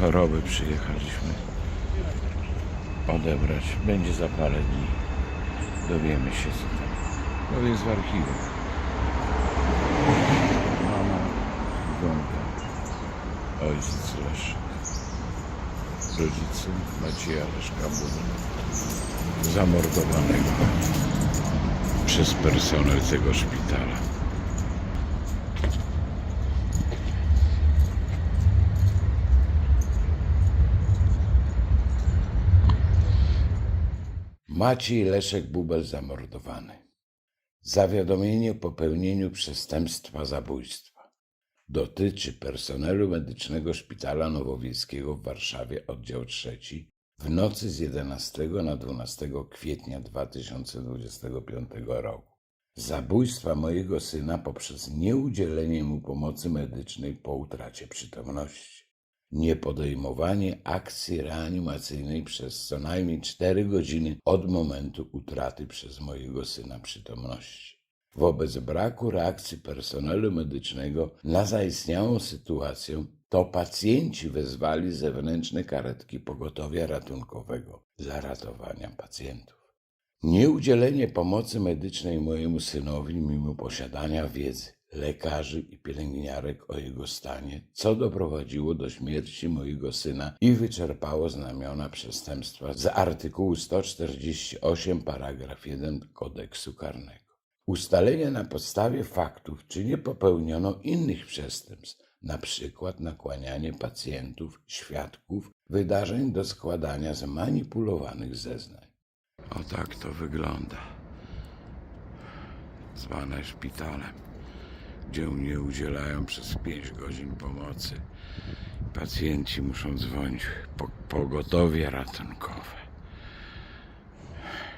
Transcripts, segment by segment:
choroby przyjechaliśmy odebrać. Będzie za parę dni. Dowiemy się co tam. To jest w archiwum. Mama, Iwonka, ojciec Leszek. Rodzice Macieja Leszka Budy, zamordowanego przez personel tego szpitala. Maciej Leszek Bubel zamordowany. Zawiadomienie o popełnieniu przestępstwa zabójstwa. Dotyczy personelu medycznego Szpitala Nowowiejskiego w Warszawie, oddział trzeci, w nocy z 11 na 12 kwietnia 2025 roku. Zabójstwa mojego syna poprzez nieudzielenie mu pomocy medycznej po utracie przytomności niepodejmowanie akcji reanimacyjnej przez co najmniej 4 godziny od momentu utraty przez mojego syna przytomności. Wobec braku reakcji personelu medycznego na zaistniałą sytuację, to pacjenci wezwali zewnętrzne karetki pogotowia ratunkowego dla ratowania pacjentów. Nieudzielenie pomocy medycznej mojemu synowi mimo posiadania wiedzy lekarzy i pielęgniarek o jego stanie, co doprowadziło do śmierci mojego syna i wyczerpało znamiona przestępstwa z artykułu 148 paragraf 1 kodeksu karnego. Ustalenia na podstawie faktów, czy nie popełniono innych przestępstw, na przykład nakłanianie pacjentów, świadków, wydarzeń do składania zmanipulowanych zeznań. O tak to wygląda. Zwane szpitalem, gdzie mnie udzielają przez 5 godzin pomocy. Pacjenci muszą dzwonić po pogotowie ratunkowe.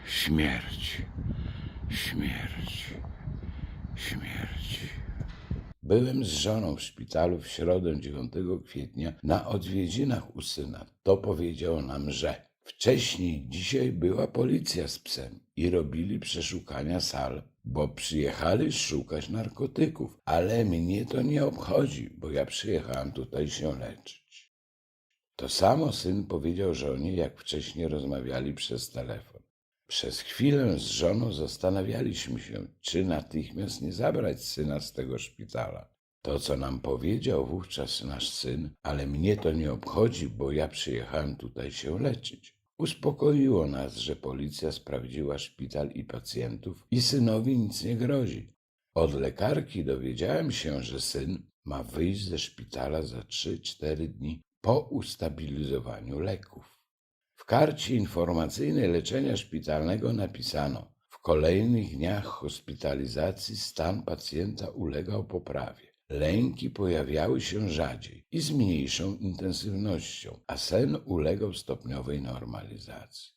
Śmierć, śmierć, śmierć. Byłem z żoną w szpitalu w środę 9 kwietnia na odwiedzinach u syna. To powiedział nam, że wcześniej dzisiaj była policja z psem i robili przeszukania sal, bo przyjechali szukać narkotyków, ale mnie to nie obchodzi, bo ja przyjechałem tutaj się leczyć. To samo syn powiedział żonie, jak wcześniej rozmawiali przez telefon. Przez chwilę z żoną zastanawialiśmy się, czy natychmiast nie zabrać syna z tego szpitala. To, co nam powiedział wówczas nasz syn, ale mnie to nie obchodzi, bo ja przyjechałem tutaj się leczyć. Uspokoiło nas, że policja sprawdziła szpital i pacjentów i synowi nic nie grozi. Od lekarki dowiedziałem się, że syn ma wyjść ze szpitala za 3-4 dni po ustabilizowaniu leków. W karcie informacyjnej leczenia szpitalnego napisano: W kolejnych dniach hospitalizacji stan pacjenta ulegał poprawie. Lęki pojawiały się rzadziej i z mniejszą intensywnością, a sen ulegał stopniowej normalizacji.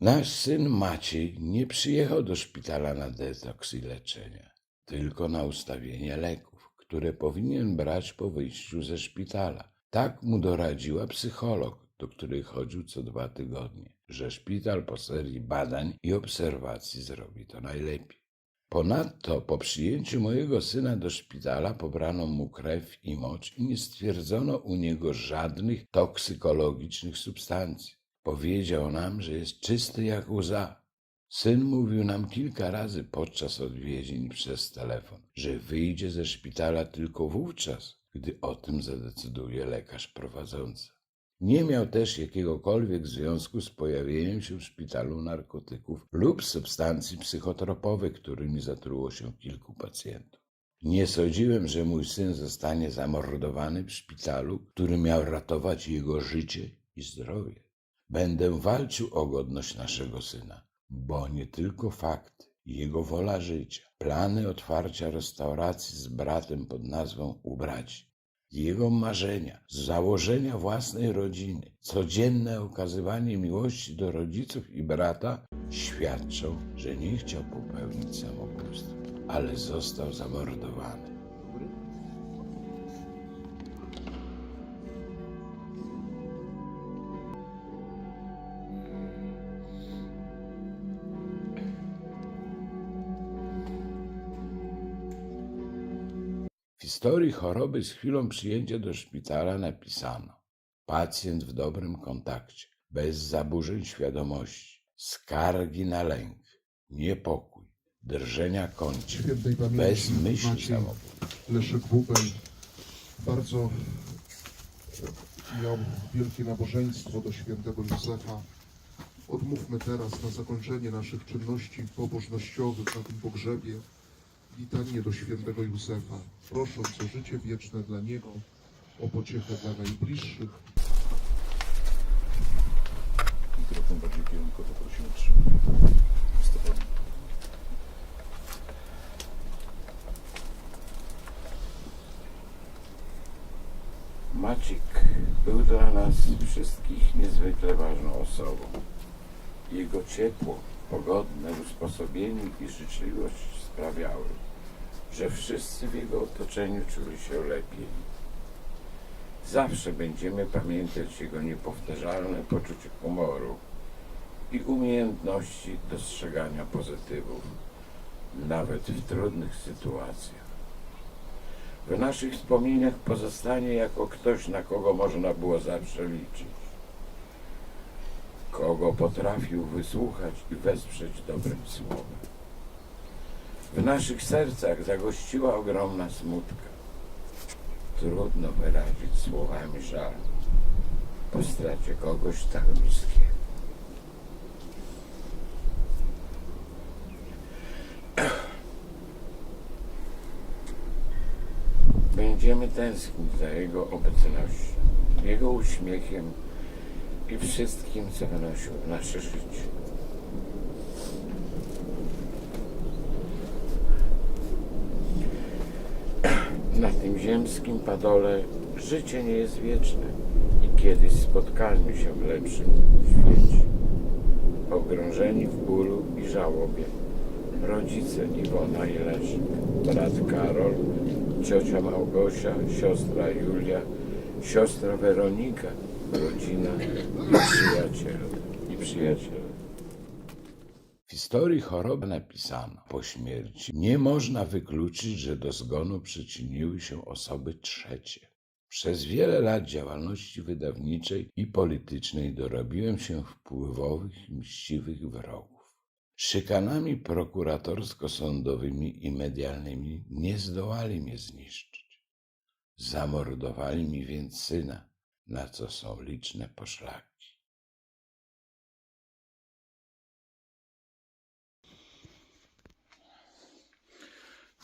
Nasz syn Maciej nie przyjechał do szpitala na detoks i leczenie, tylko na ustawienie leków, które powinien brać po wyjściu ze szpitala. Tak mu doradziła psycholog, do której chodził co dwa tygodnie, że szpital po serii badań i obserwacji zrobi to najlepiej. Ponadto po przyjęciu mojego syna do szpitala pobrano mu krew i mocz i nie stwierdzono u niego żadnych toksykologicznych substancji. Powiedział nam, że jest czysty jak łza. Syn mówił nam kilka razy podczas odwiedzin przez telefon, że wyjdzie ze szpitala tylko wówczas, gdy o tym zadecyduje lekarz prowadzący. Nie miał też jakiegokolwiek związku z pojawieniem się w szpitalu narkotyków lub substancji psychotropowych, którymi zatruło się kilku pacjentów. Nie sądziłem, że mój syn zostanie zamordowany w szpitalu, który miał ratować jego życie i zdrowie. Będę walczył o godność naszego syna, bo nie tylko fakty, jego wola życia, plany otwarcia restauracji z bratem pod nazwą Ubraci, jego marzenia, założenia własnej rodziny, codzienne okazywanie miłości do rodziców i brata świadczą, że nie chciał popełnić samobójstwa, ale został zamordowany. Historii choroby z chwilą przyjęcia do szpitala napisano pacjent w dobrym kontakcie, bez zaburzeń świadomości, skargi na lęk, niepokój, drżenia kończyn, bez myśli Maciej samobójczej. Leszek Bubel bardzo miał wielkie nabożeństwo do świętego Józefa. Odmówmy teraz na zakończenie naszych czynności pobożnościowych na tym pogrzebie litanię do świętego Józefa, prosząc o życie wieczne dla Niego, o pociechę dla najbliższych, Mikrofon bardziej kierunkowo prosimy trzymać. Maciek był dla nas wszystkich niezwykle ważną osobą. Jego ciepło, pogodne usposobienie i życzliwość sprawiały, że wszyscy w jego otoczeniu czuli się lepiej. Zawsze będziemy pamiętać jego niepowtarzalne poczucie humoru i umiejętności dostrzegania pozytywów, nawet w trudnych sytuacjach. W naszych wspomnieniach pozostanie jako ktoś, na kogo można było zawsze liczyć. Kogo potrafił wysłuchać i wesprzeć dobrym słowem. W naszych sercach zagościła ogromna smutka. Trudno wyrazić słowami żal po stracie kogoś tak bliskiego. Będziemy tęsknić za Jego obecnością, Jego uśmiechem i wszystkim, co wnosił w nasze życie. Na tym ziemskim padole życie nie jest wieczne i kiedyś spotkamy się w lepszym świecie. Pogrążeni w bólu i żałobie, rodzice Iwona i Leszek, brat Karol, ciocia Małgosia, siostra Julia, siostra Weronika, rodzina i przyjaciele. I przyjaciele. W historii choroby napisano po śmierci nie można wykluczyć, że do zgonu przyczyniły się osoby trzecie. Przez wiele lat działalności wydawniczej i politycznej dorobiłem się wpływowych mściwych wrogów. Szykanami prokuratorsko-sądowymi i medialnymi nie zdołali mnie zniszczyć. Zamordowali mi więc syna, na co są liczne poszlaki.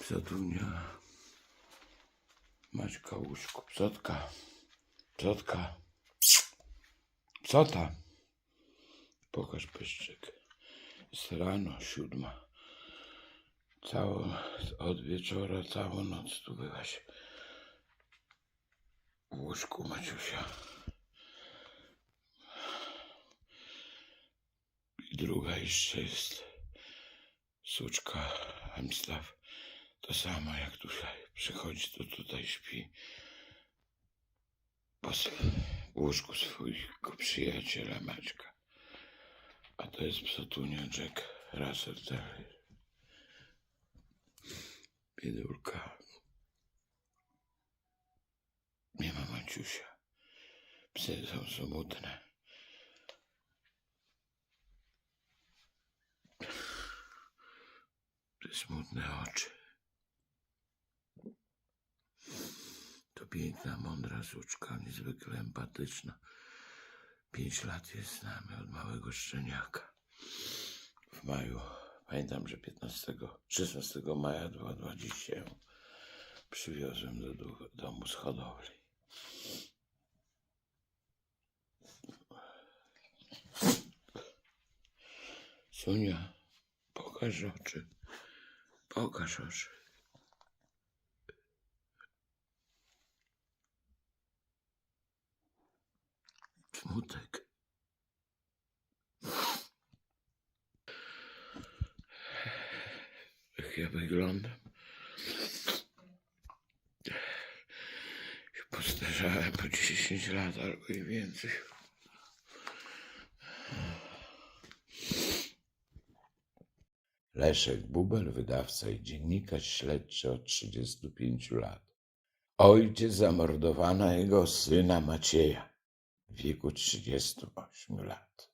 Psotunia. Maćka łóżku. Psotka. Psotka. Psota. Pokaż pyszczyk. Jest rano, siódma. Całą, od wieczora, całą noc tu byłaś. Łóżku Maciusia. I druga jeszcze jest. Suczka Amstaw. To samo jak tutaj przychodzi, to tutaj śpi. Po łóżku swojego przyjaciela Maćka. A to jest psotunia Jack Russell Terrier. Biedulka. Nie ma Maciusia. Psy są smutne. Te smutne oczy. To piękna, mądra suczka, niezwykle empatyczna. Pięć lat jest z nami od małego szczeniaka. W maju, pamiętam, że 15, 16 maja 2020 ją przywiozłem do domu z hodowli. Sunia, pokaż oczy. Pokaż oczy. Smutek. Jak ja wyglądam? Się postarzałem po 10 lat albo i więcej. Leszek Bubel, wydawca i dziennikarz śledczy od 35 lat. Ojciec zamordowano jego syna Macieja. w wieku 38 lat.